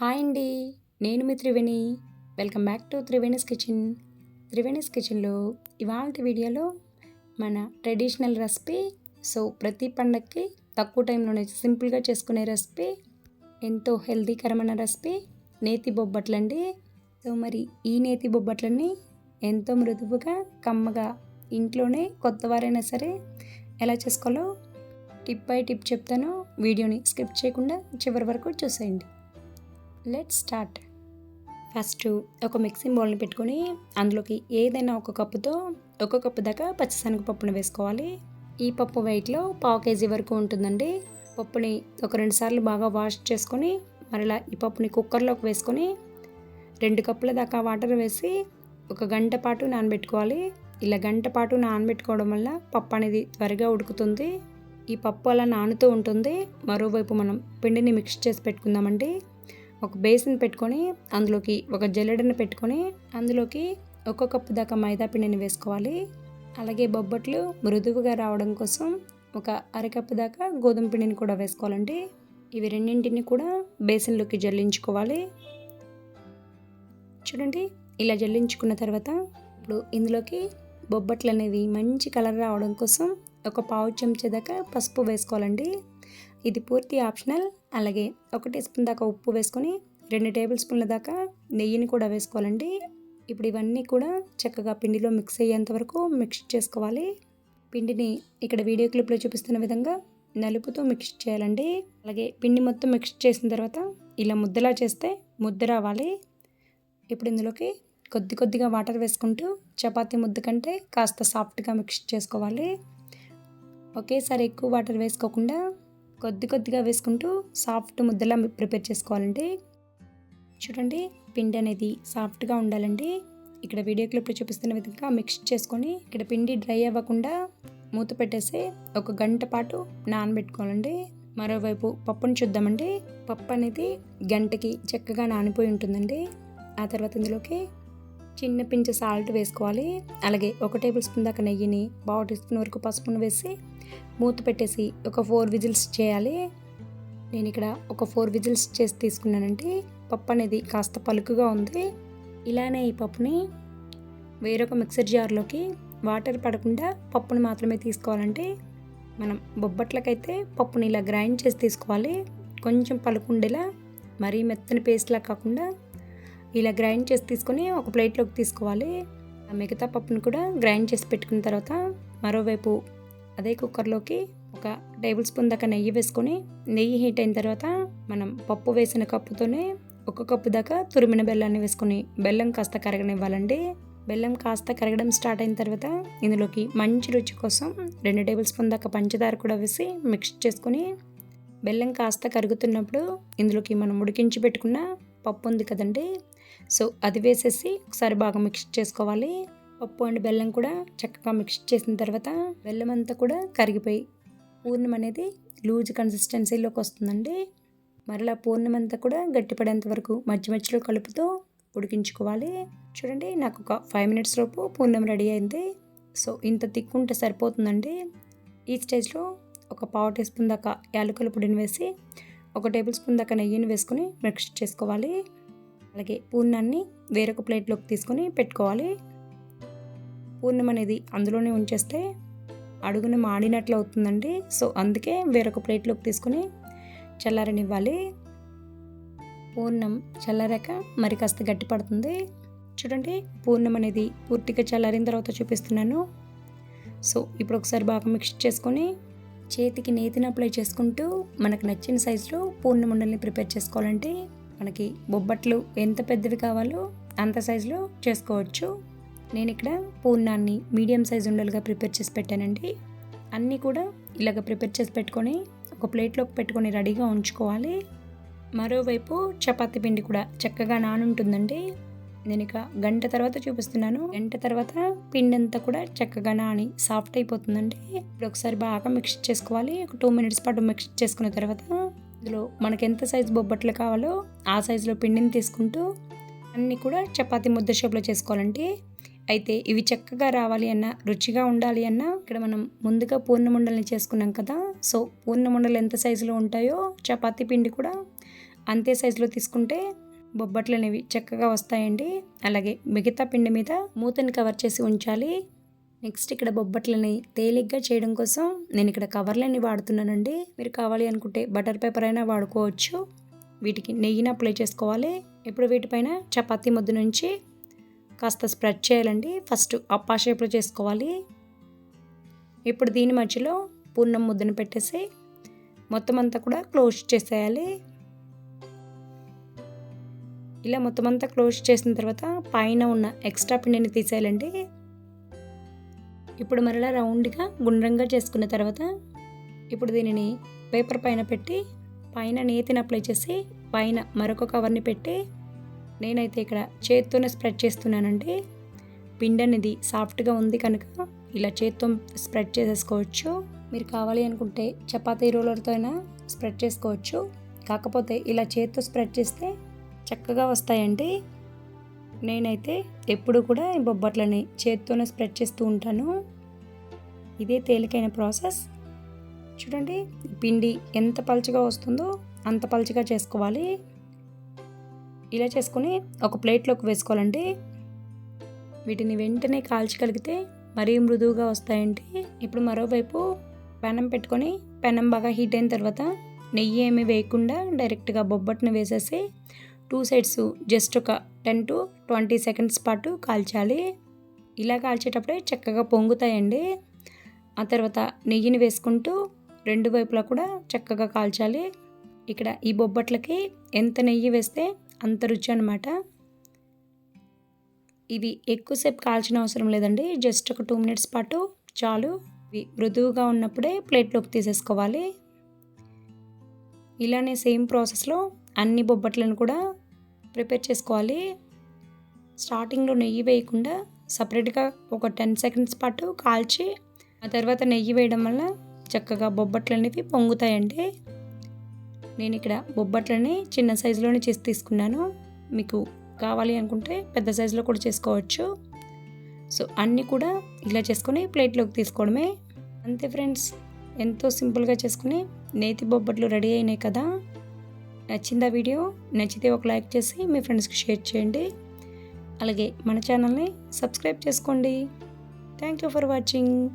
Hi అండి నేను మీ Triveni. Welcome back to Triveni's kitchen. Triveni's కిచెన్లో ఇవాళ వీడియోలో మన ట్రెడిషనల్ రెసిపీ సో ప్రతి పండగకి తక్కువ టైంలోనే సింపుల్గా చేసుకునే రెసిపీ ఎంతో హెల్దీకరమైన రెసిపీ నేతి బొబ్బట్లండి సో మరి ఈ నేతి బొబ్బట్లని ఎంతో మృదువుగా కమ్మగా ఇంట్లోనే కొత్తవారైనా సరే ఎలా చేసుకోవాలో టిప్ బై టిప్ చెప్తాను. వీడియోని స్కిప్ చేయకుండా చివరి వరకు చూసేయండి. Let start. ఫస్ట్ ఒక మిక్సింగ్ బౌల్ని పెట్టుకొని అందులోకి ఏదైనా ఒక కప్పుతో ఒక కప్పు దాకా పచ్చిశనగపప్పును వేసుకోవాలి. ఈ పప్పు వెయిట్లో పావు కేజీ వరకు ఉంటుందండి. పప్పుని ఒక రెండు సార్లు బాగా వాష్ చేసుకొని మరలా ఈ పప్పుని కుక్కర్లోకి వేసుకొని రెండు కప్పుల దాకా వాటర్ వేసి ఒక గంట పాటు నానబెట్టుకోవాలి. ఇలా గంట పాటు నానబెట్టుకోవడం వల్ల పప్పు అనేది త్వరగా ఉడుకుతుంది. ఈ పప్పు అలా నానుతూ ఉంటుంది. మరోవైపు మనం పిండిని మిక్స్ చేసి పెట్టుకుందామండి. ఒక బేసిన్ పెట్టుకొని అందులోకి ఒక జల్లెడని పెట్టుకొని అందులోకి ఒక కప్పు దాకా మైదా పిండిని వేసుకోవాలి. అలాగే బొబ్బట్లు మృదువుగా రావడం కోసం ఒక అరకప్పు దాకా గోధుమ పిండిని కూడా వేసుకోవాలండి. ఇవి రెండింటిని కూడా బేసిన్లోకి జల్లించుకోవాలి. చూడండి ఇలా జల్లించుకున్న తర్వాత ఇప్పుడు ఇందులోకి బొబ్బట్లు అనేవి మంచి కలర్ రావడం కోసం ఒక పావు చెంచా దాకా పసుపు వేసుకోవాలండి. ఇది పూర్తి ఆప్షనల్. అలాగే ఒక టీ స్పూన్ దాకా ఉప్పు వేసుకొని రెండు టేబుల్ స్పూన్ల దాకా నెయ్యిని కూడా వేసుకోవాలండి. ఇప్పుడు ఇవన్నీ కూడా చక్కగా పిండిలో మిక్స్ అయ్యేంత వరకు మిక్స్ చేసుకోవాలి. పిండిని ఇక్కడ వీడియో క్లిప్లో చూపిస్తున్న విధంగా నలుపుతూ మిక్స్ చేయాలండి. అలాగే పిండి మొత్తం మిక్స్ చేసిన తర్వాత ఇలా ముద్దలా చేస్తే ముద్ద రావాలి. ఇప్పుడు ఇందులోకి కొద్ది కొద్దిగా వాటర్ వేసుకుంటూ చపాతీ ముద్ద కంటే కాస్త సాఫ్ట్గా మిక్స్ చేసుకోవాలి. ఒకేసారి ఎక్కువ వాటర్ వేసుకోకుండా కొద్ది కొద్దిగా వేసుకుంటూ సాఫ్ట్ ముద్దలా ప్రిపేర్ చేసుకోవాలండి చూడండి పిండి అనేది సాఫ్ట్గా ఉండాలండి ఇక్కడ వీడియో క్లిప్లో చూపిస్తున్న విధంగా మిక్స్ చేసుకొని ఇక్కడ పిండి డ్రై అవ్వకుండా మూత పెట్టేసి ఒక గంట పాటు నానబెట్టుకోవాలండి మరోవైపు పప్పుని చూద్దామండి పప్పు అనేది గంటకి చక్కగా నానిపోయి ఉంటుందండి. ఆ తర్వాత ఇందులోకి చిన్న పించ సాల్ట్ వేసుకోవాలి. అలాగే ఒక టేబుల్ స్పూన్ దాకా నెయ్యిని బాగా టీ స్పూన్ వరకు పసుపును వేసి మూత పెట్టేసి ఒక ఫోర్ విజిల్స్ చేయాలి. నేను ఇక్కడ ఒక ఫోర్ విజిల్స్ చేసి తీసుకున్నానంటే పప్పు అనేది కాస్త పలుకుగా ఉంది. ఇలానే ఈ పప్పుని వేరొక మిక్సర్ జార్లోకి వాటర్ పడకుండా పప్పుని మాత్రమే తీసుకోవాలంటే మనం బొబ్బట్లకైతే పప్పుని ఇలా గ్రైండ్ చేసి తీసుకోవాలి. కొంచెం పలుకుండేలా మరీ మెత్తని పేస్ట్లా కాకుండా ఇలా గ్రైండ్ చేసి తీసుకొని ఒక ప్లేట్లోకి తీసుకోవాలి. ఆ మిగతా పప్పును కూడా గ్రైండ్ చేసి పెట్టుకున్న తర్వాత మరోవైపు అదే కుక్కర్లోకి ఒక టేబుల్ స్పూన్ దాకా నెయ్యి వేసుకొని నెయ్యి హీట్ అయిన తర్వాత మనం పప్పు వేసిన కప్పుతోనే ఒక కప్పు దాకా తురిమిన బెల్లాన్ని వేసుకొని బెల్లం కాస్త కరగనివ్వాలండి. బెల్లం కాస్త కరగడం స్టార్ట్ అయిన తర్వాత ఇందులోకి మంచి రుచి కోసం రెండు టేబుల్ స్పూన్ దాకా పంచదార కూడా వేసి మిక్స్ చేసుకొని బెల్లం కాస్త కరుగుతున్నప్పుడు ఇందులోకి మనం ఉడికించి పెట్టుకున్న పప్పు ఉంది కదండి. సో అది వేసేసి ఒకసారి బాగా మిక్స్ చేసుకోవాలి. పప్పు అండ్ బెల్లం కూడా చక్కగా మిక్స్ చేసిన తర్వాత బెల్లం అంతా కూడా కరిగిపోయి పూర్ణం అనేది లూజ్ కన్సిస్టెన్సీలోకి వస్తుందండి. మరలా పూర్ణం అంతా కూడా గట్టిపడేంత వరకు మధ్య మధ్యలో కలుపుతూ ఉడికించుకోవాలి. చూడండి నాకు ఒక ఫైవ్ మినిట్స్ లోపు పూర్ణం రెడీ అయింది. సో ఇంత తిక్కుంటే సరిపోతుందండి. ఈ స్టేజ్లో ఒక పావు టీ స్పూన్ దాకా యాలకుల పొడిని వేసి ఒక టేబుల్ స్పూన్ దాకా నెయ్యిని వేసుకొని మిక్స్ చేసుకోవాలి. అలాగే పూర్ణాన్ని వేరొక ప్లేట్లోకి తీసుకొని పెట్టుకోవాలి. పూర్ణం అనేది అందులోనే ఉంచేస్తే అడుగున మాడినట్లు అవుతుందండి. సో అందుకే వేరొక ప్లేట్లోకి తీసుకొని చల్లారనివ్వాలి. పూర్ణం చల్లారాక మరి కాస్త గట్టి పడుతుంది. చూడండి పూర్ణం అనేది పూర్తిగా చల్లారిన తర్వాత చూపిస్తున్నాను. సో ఇప్పుడు ఒకసారి బాగా మిక్స్ చేసుకొని చేతికి నేతిని అప్లై చేసుకుంటూ మనకు నచ్చిన సైజులో పూర్ణం ఉండల్ని ప్రిపేర్ చేసుకోవాలంటే మనకి బొబ్బట్లు ఎంత పెద్దవి కావాలో అంత సైజులో చేసుకోవచ్చు. నేను ఇక్కడ పూర్ణాన్ని మీడియం సైజ్ ఉండలుగా ప్రిపేర్ చేసి పెట్టానండి. అన్నీ కూడా ఇలాగ ప్రిపేర్ చేసి పెట్టుకొని ఒక ప్లేట్లోకి పెట్టుకొని రెడీగా ఉంచుకోవాలి. మరోవైపు చపాతి పిండి కూడా చక్కగా నానుంటుందండి. నేను ఇక గంట తర్వాత చూపిస్తున్నాను. గంట తర్వాత పిండి అంతా కూడా చక్కగా నాని సాఫ్ట్ అయిపోతుందండి. ఇప్పుడు ఒకసారి బాగా మిక్స్ చేసుకోవాలి. ఒక టూ మినిట్స్ పాటు మిక్స్ చేసుకున్న తర్వాత ఇందులో మనకి ఎంత సైజు బొబ్బట్లు కావాలో ఆ సైజులో పిండిని తీసుకుంటూ అన్నీ కూడా చపాతీ ముద్ద షేప్లో చేసుకోవాలండి. అయితే ఇవి చక్కగా రావాలి అన్నా రుచిగా ఉండాలి అన్నా. ఇక్కడ మనం ముందుగా పూర్ణముండల్ని చేసుకున్నాం కదా. సో పూర్ణముండలు ఎంత సైజులో ఉంటాయో చపాతీ పిండి కూడా అంతే సైజులో తీసుకుంటే బొబ్బట్లు అనేవి చక్కగా వస్తాయండి. అలాగే మిగతా పిండి మీద మూతని కవర్ చేసి ఉంచాలి. నెక్స్ట్ ఇక్కడ బొబ్బట్లని తేలిగ్గా చేయడం కోసం నేను ఇక్కడ కవర్లని వాడుతున్నానండి. మీరు కావాలి అనుకుంటే బటర్ పేపర్ అయినా వాడుకోవచ్చు. వీటికి నెయ్యిని అప్లై చేసుకోవాలి. ఇప్పుడు వీటిపైన చపాతీ ముద్ద నుంచి కాస్త స్ప్రెడ్ చేయాలండి. ఫస్ట్ అప్పా షేప్లో చేసుకోవాలి. ఇప్పుడు దీని మధ్యలో పూర్ణం ముద్దను పెట్టేసి మొత్తం అంతా కూడా క్లోజ్ చేసేయాలి. ఇలా మొత్తం అంతా క్లోజ్ చేసిన తర్వాత పైన ఉన్న ఎక్స్ట్రా పిండిని తీసేయాలండి. ఇప్పుడు మరలా రౌండ్గా గుండ్రంగా చేసుకున్న తర్వాత ఇప్పుడు దీనిని పేపర్ పైన పెట్టి పైన నేతిని అప్లై చేసి పైన మరొక కవర్ని పెట్టి నేనైతే ఇక్కడ చేత్తోనే స్ప్రెడ్ చేస్తున్నానండి పిండి అనేది సాఫ్ట్గా ఉంది కనుక ఇలా చేత్తో స్ప్రెడ్ చేసేసుకోవచ్చు. మీరు కావాలి అనుకుంటే చపాతీ రోలర్తో అయినా స్ప్రెడ్ చేసుకోవచ్చు. కాకపోతే ఇలా చేత్తో స్ప్రెడ్ చేస్తే చక్కగా వస్తాయండి. నేనైతే ఎప్పుడు కూడా ఈ బొబ్బట్లని చేత్తోనే స్ప్రెడ్ చేస్తూ ఉంటాను. ఇదే తేలికైన ప్రాసెస్ చూడండి పిండి ఎంత పలుచగా వస్తుందో అంత పలుచగా చేసుకోవాలి. ఇలా చేసుకొని ఒక ప్లేట్లోకి వేసుకోవాలండి వీటిని వెంటనే కాల్చగలిగితే మరీ మృదువుగా వస్తాయండి ఇప్పుడు మరోవైపు పెనం పెట్టుకొని పెనం బాగా హీట్ అయిన తర్వాత నెయ్యి ఏమీ వేయకుండా డైరెక్ట్గా బొబ్బట్ని వేసేసి టూ సైడ్స్ జస్ట్ ఒక టెన్ టు ట్వంటీ సెకండ్స్ పాటు కాల్చాలి. ఇలా కాల్చేటప్పుడే చక్కగా పొంగుతాయండి. ఆ తర్వాత నెయ్యిని వేసుకుంటూ రెండు వైపులా కూడా చక్కగా కాల్చాలి. ఇక్కడ ఈ బొబ్బట్లకి ఎంత నెయ్యి వేస్తే అంత రుచి అనమాట ఇవి ఎక్కువసేపు కాల్చిన అవసరం లేదండి. జస్ట్ ఒక టూ మినిట్స్ పాటు చాలు. ఇవి మృదువుగా ఉన్నప్పుడే ప్లేట్లోకి తీసేసుకోవాలి. ఇలానే సేమ్ ప్రాసెస్లో అన్ని బొబ్బట్లను కూడా ప్రిపేర్ చేసుకోవాలి. స్టార్టింగ్లో నెయ్యి వేయకుండా సపరేట్గా ఒక టెన్ సెకండ్స్ పాటు కాల్చి ఆ తర్వాత నెయ్యి వేయడం వల్ల చక్కగా బొబ్బట్లు అనేవి పొంగుతాయండి. నేను ఇక్కడ బొబ్బట్లని చిన్న సైజులోనే చేసి తీసుకున్నాను. మీకు కావాలి అనుకుంటే పెద్ద సైజులో కూడా చేసుకోవచ్చు. సో అన్నీ కూడా ఇలా చేసుకొని ప్లేట్లోకి తీసుకోవడమే. అంతే ఫ్రెండ్స్ ఎంతో సింపుల్గా చేసుకుని నేతి బొబ్బట్లు రెడీ అయినాయి కదా. నచ్చిందా వీడియో? నచ్చితే ఒక లైక్ చేసి మీ ఫ్రెండ్స్కి షేర్ చేయండి. అలాగే మన ఛానల్ని సబ్స్క్రైబ్ చేసుకోండి. Thank you for watching.